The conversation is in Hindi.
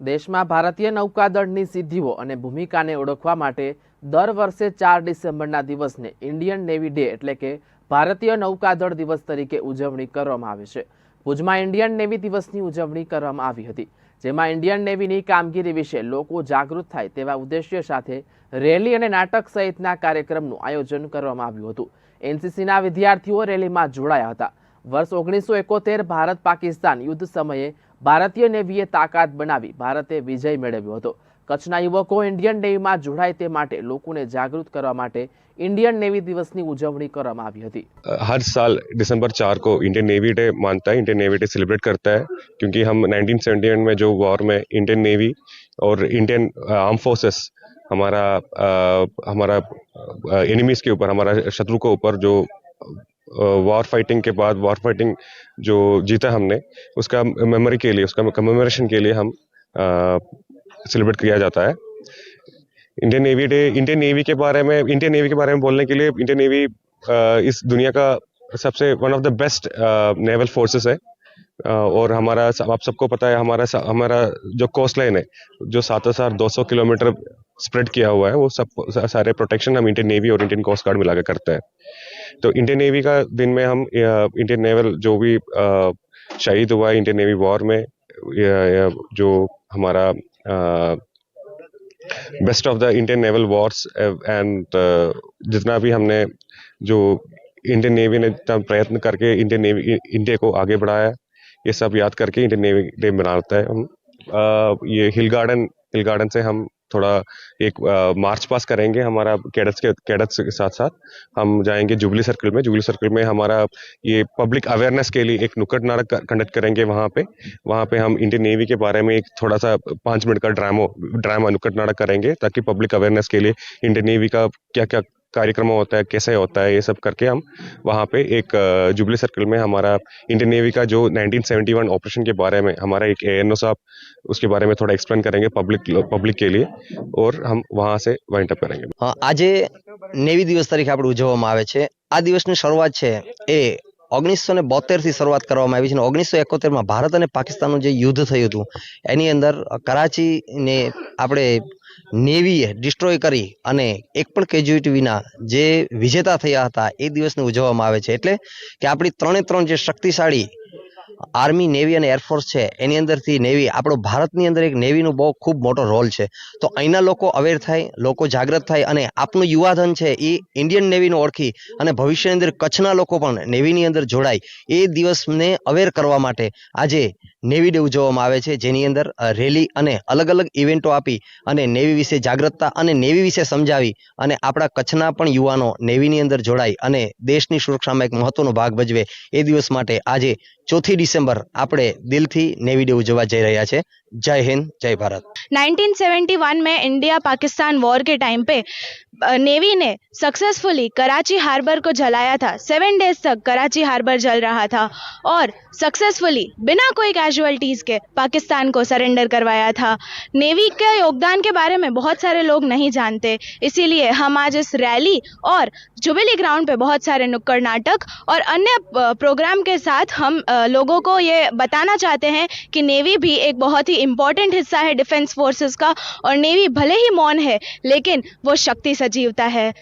દેશમાં ભારતીય નૌકાદળની સિદ્ધિઓ અને ભૂમિકાને ઓળખવા માટે દર વર્ષે ચાર ડિસેમ્બરના દિવસને ઇન્ડિયન નેવી ડે એટલે કે ભારતીય નૌકાદળ દિવસ તરીકે ઉજવણી કરવામાં આવે છે. ભુજમાં ઇન્ડિયન નેવી દિવસની ઉજવણી કરવામાં આવી હતી, જેમાં ઇન્ડિયન નેવીની કામગીરી વિશે લોકો જાગૃત થાય તેવા ઉદ્દેશ્ય સાથે રેલી અને નાટક સહિતના કાર્યક્રમનું આયોજન કરવામાં આવ્યું હતું. એનસીસીના વિદ્યાર્થીઓ રેલીમાં જોડાયા હતા. વર્ષ ઓગણીસો એકોતેર ભારત પાકિસ્તાન યુદ્ધ સમયે ભારતીય નેવીએ તાકાત બનાવી ભારતે વિજય મેળવ્યો હતો કચ્છના યુવકો ઇન્ડિયન નેવીમાં જોડાય તે માટે લોકોને જાગૃત કરવા માટે ઇન્ડિયન નેવી દિવસની ઉજવણી કરવામાં આવી હતી हर साल दिसंबर चार को इंडियन नेवी डे मानता है इंडियन नेवी डे सेलिब्रेट करता है क्योंकि हम 1971 में जो वॉर में इंडियन नेवी और इंडियन आर्म फोर्सेस हमारा अ, हमारा एनिमीज के ऊपर हमारा शत्रु के ऊपर जो वॉर फाइटिंग के बाद वॉर फाइटिंग जो जीता हमने, उसका मेमोरी के लिए, उसका कमेमोरेशन के लिए हम सेलिब्रेट किया जाता है। Indian navy day Indian navy के बारे में इंडियन नेवी के बारे में बोलने के लिए इंडियन नेवी इस दुनिया का सबसे one of the best naval forces है। और हमारा आप सबको पता है, हमारा हमारा जो कोस्ट लाइन है, जो सात हज़ार दो सौ किलोमीटर स्प्रेड किया हुआ है, वो सब सारे प्रोटेक्शन हम इंडियन नेवी और इंडियन कोस्ट गार्ड मिलाकर करते हैं। तो इंडियन नेवी का दिन में हम इंडियन नेवल जो भी शहीद हुआ है इंडियन नेवी वॉर में जो हमारा best of the Indian naval wars and जितना भी हमने जो इंडियन नेवी ने प्रयत्न करके इंडियन नेवी इंडिया को आगे बढ़ाया ये सब याद करके इंडियन नेवी डे मनाते हैं। हम ये हिल गार्डन हिल गार्डन से हम थोड़ा एक आ, मार्च पास करेंगे हमारा कैडेट्स के कैडेट्स के साथ साथ। हम जाएँगे जुबली सर्कल में। जुबली सर्कल में हमारा ये पब्लिक अवेयरनेस के लिए एक नुक्कड़ नाटक कंडक्ट करेंगे वहाँ पे। वहाँ पे हम इंडियन नेवी के बारे में एक थोड़ा सा पाँच मिनट का ड्रामो ड्रामा नुक्कड़ नाटक करेंगे ताकि पब्लिक अवेयरनेस के लिए इंडियन नेवी का क्या क्या कार्यक्रम होता है कैसे होता है ये सब करके हम वहाँ पे एक अ, जुबली सर्कल में हमारा इंडियन नेवी का जो 1971 ऑपरेशन के बारे में हमारा एक ए साहब उसके बारे में थोड़ा एक्सप्लेन करेंगे पब्लिक पब्लिक के लिए और हम वहाँ से वाइंड अप करेंगे અ, આજે નેવી દિવસ તરીકે આપણે ઉજવવામાં આવે છે આ દિવસની શરૂઆત છે એ ઓગણીસો ને બોતેરથી શરૂઆત કરવામાં આવી છે અને ઓગણીસો એકોતેરમાં ભારત અને પાકિસ્તાનનું જે યુદ્ધ થયું હતું એની અંદર કરાચીને આપણે નેવીએ ડિસ્ટ્રોય કરી અને એક પણ કેજ્યુઇટી વિના જે વિજેતા થયા હતા, એ દિવસને ઉજવવામાં આવે છે. એટલે કે આપણી ત્રણે ત્રણ જે શક્તિશાળી આર્મી નેવી અને એરફોર્સ છે, એની અંદરથી નેવી આપણો ભારતની અંદર એક નેવીનો બહુ ખૂબ મોટો રોલ છે. તો અહીંના લોકો અવેર થાય, લોકો જાગૃત થાય અને આપનું યુવાધન છે એ ઇન્ડિયન નેવીને ઓળખી અને ભવિષ્યની અંદર કચ્છના લોકો પણ નેવીની અંદર જોડાય એ દિવસને અવેર કરવા માટે આજે નેવી ડે ઉજવવામાં આવે છે જેની અંદર અ, રેલી અને અલગ અલગ ઇવેન્ટો આપી અને નેવી વિશે જાગૃતતા અને નેવી વિશે સમજાવી અને આપણા કચ્છના પણ યુવાનો નેવીની અંદર જોડાય અને દેશની સુરક્ષામાં એક મહત્વનો ભાગ ભજવે એ દિવસ માટે આજે ચોથી ડિસેમ્બર આપણે દિલથી નેવી ડે ઉજવવા જઈ રહ્યા છે જય હિન્દ જય ભારત 1971 में इंडिया पाकिस्तान वॉर के टाइम पे अ, नेवी ने सक्सेसफुली कराची हार्बर को जलाया था सेवन डेज तक कराची हार्बर जल रहा था और सक्सेसफुली बिना कोई कैजुअलिटीज़ के, पाकिस्तान को सरेंडर करवाया था। नेवी के योगदान के बारे में बहुत सारे लोग नहीं जानते। इसीलिए हम आज इस रैली और जुबिली ग्राउंड पे बहुत सारे नुक्कड़ नाटक और अन्य प्रोग्राम के साथ हम लोगों को ये बताना चाहते हैं कि नेवी भी एक बहुत ही इम्पोर्टेंट हिस्सा है डिफेंस फोर्सेस का और नेवी भले ही मौन है, लेकिन वो शक्ति सजीवता है।